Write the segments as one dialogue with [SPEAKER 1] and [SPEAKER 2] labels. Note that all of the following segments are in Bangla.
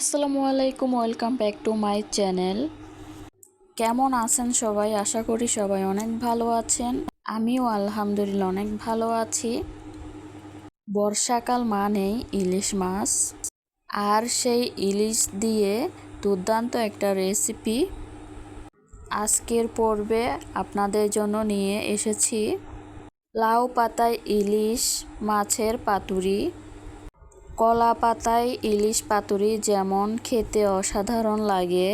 [SPEAKER 1] আসসালামু আলাইকুম, welcome back to my channel. কেমন আছেন সবাই? আশা করি সবাই অনেক ভালো আছেন। আমিও আলহামদুলিল্লাহ অনেক ভালো আছি। বর্ষাকাল মানেই ইলিশ মাছ। আর সেই ইলিশ দিয়ে দুর্দান্ত একটা রেসিপি আজকের পর্বে আপনাদের জন্য নিয়ে এসেছি। লাউ পাতায় ইলিশ মাছের পাতুরি। কলা পাতায় ইলিশ পাতুরি যেমন খেতে অসাধারণ লাগে,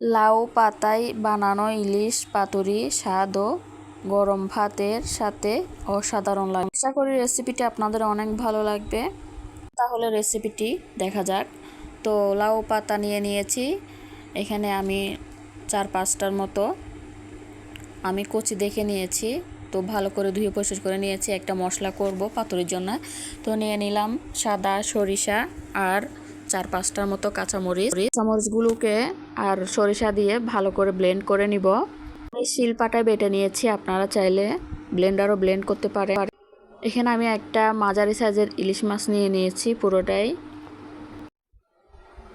[SPEAKER 1] লাউ পাতায় বানানো ইলিশ পাতুরি স্বাদ ও গরম ভাতের সাথে অসাধারণ লাগে। আশা করি রেসিপিটি আপনাদের অনেক ভালো লাগবে। তাহলে রেসিপিটি দেখা যাক। তো লাউ পাতা নিয়ে নিয়েছি। এখানে আমি চার পাঁচটার মতো আমি কচি দেখে নিয়েছি। তো ভালো করে ধুয়ে পরিষ্কার করে নিয়েছি। একটা মশলা করব পাতুরির জন্য। তো নিয়ে নিলাম সাদা সরিষা আর চার পাঁচটার মতো কাঁচামরিচ। কাঁচামরিচগুলোকে আর সরিষা দিয়ে ভালো করে ব্লেন্ড করে নিব। আমি শিলপাটায় বেটে নিয়েছি, আপনারা চাইলে ব্লেন্ডারও ব্লেন্ড করতে পারে। এখানে আমি একটা মাঝারি সাইজের ইলিশ মাছ নিয়ে নিয়েছি পুরোটাই।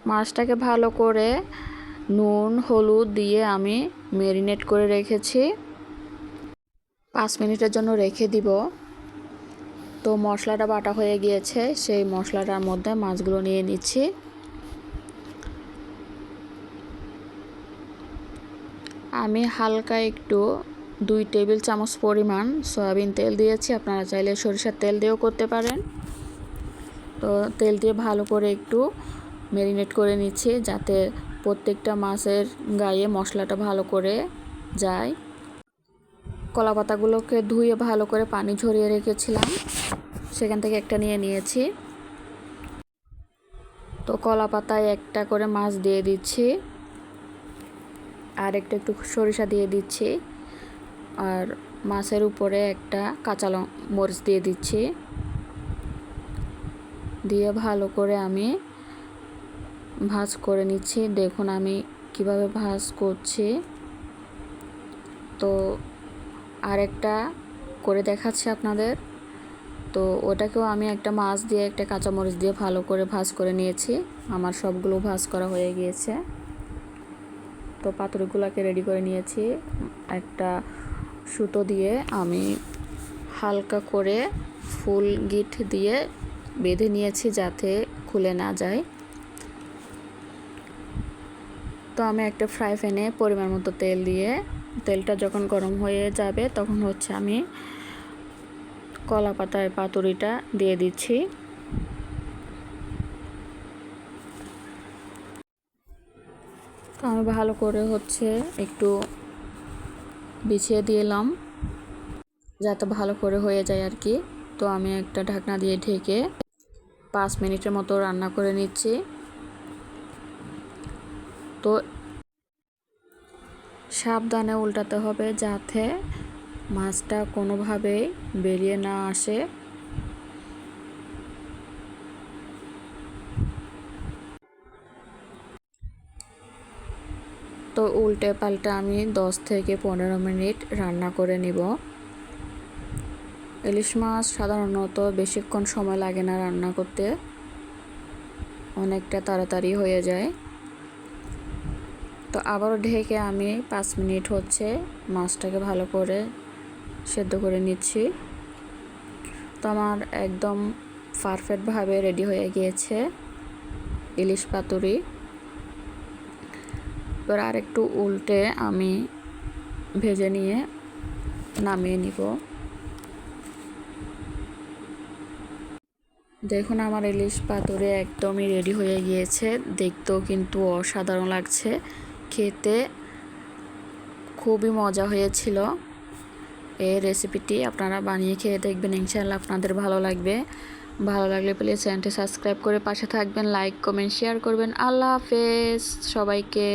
[SPEAKER 1] মাছটাকে ভালো করে নুন, হলুদ দিয়ে আমি মেরিনেট করে রেখেছি। পাঁচ মিনিটের জন্য রেখে দিব। তো মশলাটা বাটা হয়ে গিয়েছে, সেই মশলাটার মধ্যে মাছগুলো নিয়ে নিচ্ছি। আমি হালকা একটু দুই টেবিল চামচ পরিমাণ সয়াবিন তেল দিয়েছি, আপনারা চাইলে সরিষার তেল দিয়েও করতে পারেন। তো তেল দিয়ে ভালো করে একটু ম্যারিনেট করে নিচ্ছি, যাতে প্রত্যেকটা মাছের গায়ে মশলাটা ভালো করে যায়। কলা পাতাগুলোকে ধুয়ে ভালো করে পানি ঝরিয়ে রেখেছিলাম। সেখান থেকে একটা নিয়ে নিয়েছি। তো কলা পাতায় একটা করে মাছ দিয়ে দিচ্ছি। আর একটা একটু সরিষা দিয়ে দিচ্ছি। আর মাছের উপরে একটা কাঁচা মরিচ দিয়ে দিচ্ছি। দিয়ে ভালো করে আমি ভাজ করে নিচ্ছি। দেখুন আমি কীভাবে ভাজ করছি। তো আরেকটা করে দেখাচ্ছি আপনাদের। তো ওটাকেও আমি একটা মাছ দিয়ে, একটা কাঁচামরিচ দিয়ে ভালো করে ভাজ করে নিয়েছি। আমার সবগুলো ভাজ করা হয়ে গিয়েছে। তো পাতুরিগুলোকে রেডি করে নিয়েছি। একটা সুতো দিয়ে আমি হালকা করে ফুল গিট দিয়ে বেঁধে নিয়েছি যাতে খুলে না যায়। তো আমি একটা ফ্রাই প্যানে পরিমাণ মতো তেল দিয়ে তেলটা যখন গরম হয়ে যাবে, তখন হচ্ছে আমি কলা পাতায় পাতুরিটা দিয়ে দিচ্ছি। তো আমি ভালো করে হচ্ছে একটু বিছিয়ে দিলাম যাতে ভালো করে হয়ে যায় আর কি। তো আমি একটা ঢাকনা দিয়ে ঢেকে পাঁচ মিনিটের মতো রান্না করে নিচ্ছি। তো সাবধানে উল্টাতে হবে যাতে মাছটা কোনোভাবেই বেরিয়ে না আসে। তো উল্টে পাল্টে আমি দশ থেকে পনেরো মিনিট রান্না করে নিব। ইলিশ মাছ সাধারণত বেশিক্ষণ সময় লাগে না রান্না করতে। অনেকটা তাড়াতাড়ি হয়ে যায়। তো আবারও ঢেকে আমি পাঁচ মিনিট হচ্ছে মাছটাকে ভালো করে সেদ্ধ করে নিচ্ছি। তো আমার একদম পারফেক্টভাবে রেডি হয়ে গিয়েছে ইলিশ পাতুরি। এবার আরেকটু উল্টে আমি ভেজে নিয়ে নামিয়ে নিব। দেখুন আমার ইলিশ পাতুরি একদমই রেডি হয়ে গিয়েছে, দেখতেও কিন্তু অসাধারণ লাগছে। খেতে খুবই মজা হয়েছিল। এই রেসিপিটি আপনারা বানিয়ে খেয়ে দেখবেন, ইনশাআল্লাহ আপনাদের ভালো লাগবে। ভালো লাগলে প্লিজ চ্যানেলটি সাবস্ক্রাইব করে পাশে থাকবেন লাইক কমেন্ট শেয়ার করবেন। আল্লাহ হাফেজ, সবাইকে।